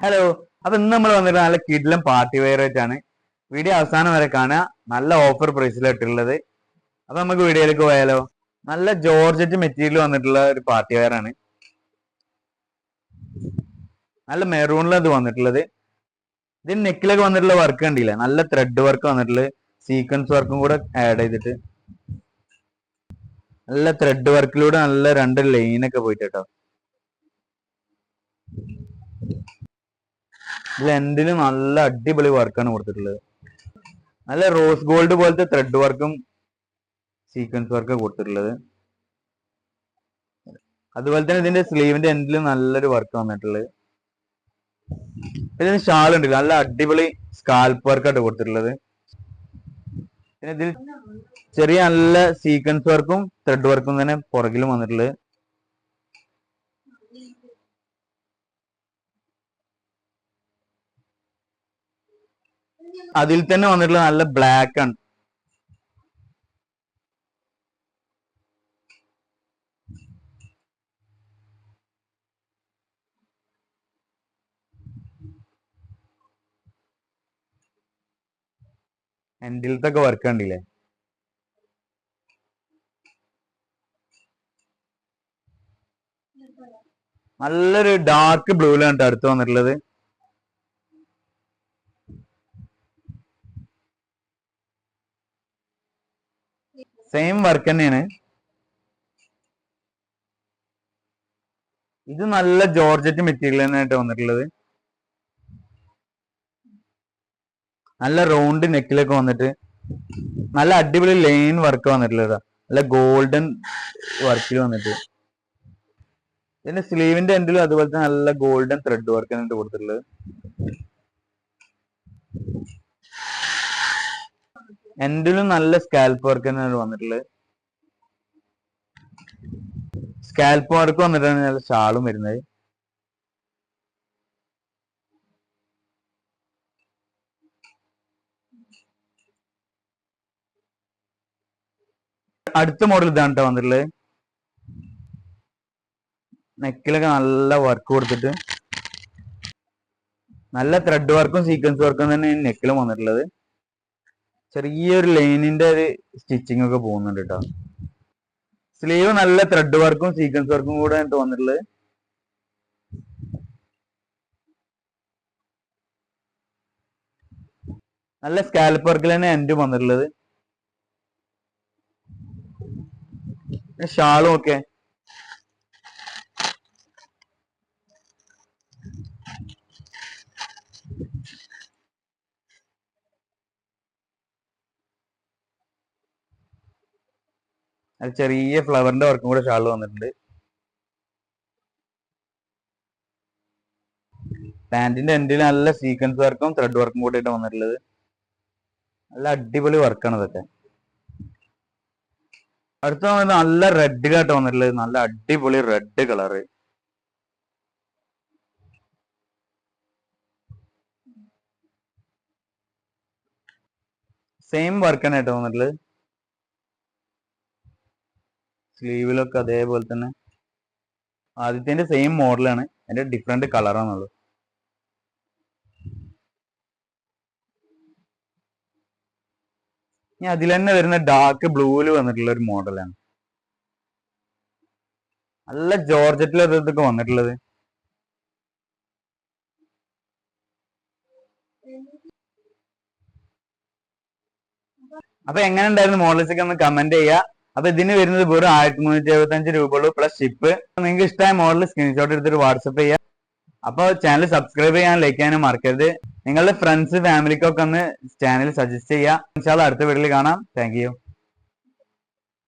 Hello അപ്പൊ ഇന്ന് നമ്മൾ വന്നിട്ട് നല്ല കിഡിലും പാർട്ടി വെയർ ആയിട്ടാണ്. വീഡിയോ അവസാനം വരെ കാണുക. നല്ല ഓഫർ പ്രൈസിൽ ഇട്ടിട്ടുള്ളത്. അപ്പൊ നമുക്ക് വീഡിയോയിലേക്ക് പോയാലോ. നല്ല ജോർജറ്റ് മെറ്റീരിയൽ വന്നിട്ടുള്ള ഒരു പാർട്ടി വെയർ ആണ്. നല്ല മെറൂണിൽ അത് വന്നിട്ടുള്ളത്. ഇതിന് നെക്കിലൊക്കെ വന്നിട്ടുള്ള വർക്ക് കണ്ടില്ല? നല്ല ത്രെഡ് വർക്ക് വന്നിട്ടുള്ളത്. സീക്വൻസ് വർക്കും കൂടെ ആഡ് ചെയ്തിട്ട്. നല്ല ത്രെഡ് വർക്കിലൂടെ നല്ല രണ്ട് ലൈനൊക്കെ പോയിട്ട് കേട്ടോ എൻഡിന് നല്ല അടിപൊളി വർക്കാണ് കൊടുത്തിട്ടുള്ളത്. നല്ല റോസ് ഗോൾഡ് പോലത്തെ ത്രെഡ് വർക്കും സീക്വൻസ് വർക്കും കൊടുത്തിട്ടുള്ളത്. അതുപോലെ തന്നെ ഇതിന്റെ സ്ലീവിന്റെ എൻഡിൽ നല്ലൊരു വർക്ക് വന്നിട്ടുള്ളത്. ഇതിന് ഷാൾ ഉണ്ട് നല്ല അടിപൊളി സ്കാൽപ്പ് വർക്കായിട്ട് കൊടുത്തിട്ടുള്ളത്. പിന്നെ ഇതിൽ ചെറിയ നല്ല സീക്വൻസ് വർക്കും ത്രെഡ് വർക്കും തന്നെ പുറകിലും വന്നിട്ടുള്ളത്. അതിൽ തന്നെ വന്നിട്ടുള്ള നല്ല ബ്ലാക്ക് ആണ്. എൻഡിലത്തൊക്കെ വർക്ക് കണ്ടില്ലേ? നല്ലൊരു ഡാർക്ക് ബ്ലൂലാണ് അടുത്ത് വന്നിട്ടുള്ളത്. സെയിം വർക്ക് തന്നെയാണ്. ഇത് നല്ല ജോർജറ്റ് മെറ്റീരിയൽ തന്നെയായിട്ട് വന്നിട്ടുള്ളത്. നല്ല റൗണ്ട് നെക്കിലൊക്കെ വന്നിട്ട് നല്ല അടിപൊളി ലൈൻ വർക്ക് വന്നിട്ടുള്ളത്. നല്ല ഗോൾഡൻ വർക്കിൽ വന്നിട്ട്. ഇതിന്റെ സ്ലീവിന്റെ എൻഡിലും അതുപോലെ തന്നെ നല്ല ഗോൾഡൻ ത്രെഡ് വർക്ക് ആണ് കൊടുത്തിട്ടുള്ളത്. എൻഡിലും നല്ല സ്കാൽപ്പ് വർക്ക് തന്നെയാണ് വന്നിട്ടുള്ളത്. സ്കാൽപ്പ് വർക്ക് വന്നിട്ടാണ് നല്ല ഷാളും വരുന്നത്. അടുത്ത മോഡൽ ഇതാണ് കേട്ടോ വന്നിട്ടുള്ളത്. നെക്കിലൊക്കെ നല്ല വർക്ക് കൊടുത്തിട്ട്. നല്ല ത്രെഡ് വർക്കും സീക്വൻസ് വർക്കും തന്നെ നെക്കിലും വന്നിട്ടുള്ളത്. ചെറിയൊരു ലൈനിന്റെ ഒരു സ്റ്റിച്ചിങ് ഒക്കെ പോകുന്നുണ്ട് കേട്ടോ സ്ലീവ് നല്ല ത്രെഡ് വർക്കും സീക്വൻസ് വർക്കും കൂടെ തോന്നിട്ടുള്ളത് നല്ല സ്കാൽപ്പ് വർക്കിൽ തന്നെ എൻഡ് വന്നിട്ടുള്ളത്. ഷാളും ഒക്കെ. അത് ചെറിയ ഫ്ലവറിന്റെ വർക്കും കൂടെ ഷാളിൽ വന്നിട്ടുണ്ട്. പാന്റിന്റെ എൻഡിൽ നല്ല സീക്വൻസ് വർക്കും ത്രെഡ് വർക്കും കൂടെ ആയിട്ട് വന്നിട്ടുള്ളത്. നല്ല അടിപൊളി വർക്കാണ് ഇതൊക്കെ. അടുത്ത നല്ല റെഡ് ആയിട്ട് വന്നിട്ടുള്ളത്. നല്ല അടിപൊളി റെഡ് കളറ് സെയിം വർക്കാണ് കേട്ടോ വന്നിട്ടുള്ളത്. സ്ലീവിലൊക്കെ അതേപോലെ തന്നെ ആദ്യത്തിന്റെ സെയിം മോഡലാണ് അതിന്റെ ഡിഫറെന്റ് കളറാണുള്ളത് ഇനി അതിൽ തന്നെ വരുന്ന ഡാർക്ക് ബ്ലൂവിൽ വന്നിട്ടുള്ള ഒരു മോഡലാണ് നല്ല ജോർജറ്റിലെ ഇതൊക്കെ വന്നിട്ടുള്ളത്. അപ്പൊ എങ്ങനെ ഉണ്ടായിരുന്നു മോഡൽസ് ഒക്കെ ഒന്ന് കമന്റ് ചെയ്യുക. അപ്പൊ ഇതിന് വരുന്നത് വെറും ആയിരത്തി മുന്നൂറ്റി എഴുപത്തി അഞ്ച് രൂപയുള്ളൂ പ്ലസ് ഷിപ്പ് നിങ്ങൾക്ക് ഇഷ്ടമായ മോഡൽ സ്ക്രീൻഷോട്ട് എടുത്തിട്ട് വാട്സപ്പ് ചെയ്യാം. അപ്പോൾ ചാനൽ സബ്സ്ക്രൈബ് ചെയ്യാൻ ലൈക്ക് ചെയ്യാനും മറക്കരുത്. നിങ്ങളുടെ ഫ്രണ്ട്സ് ഫാമിലിക്കൊക്കെ ഒന്ന് ചാനൽ സജസ്റ്റ് ഇൻഷാല്ല അടുത്ത വീഡിയോയിൽ കാണാം. താങ്ക്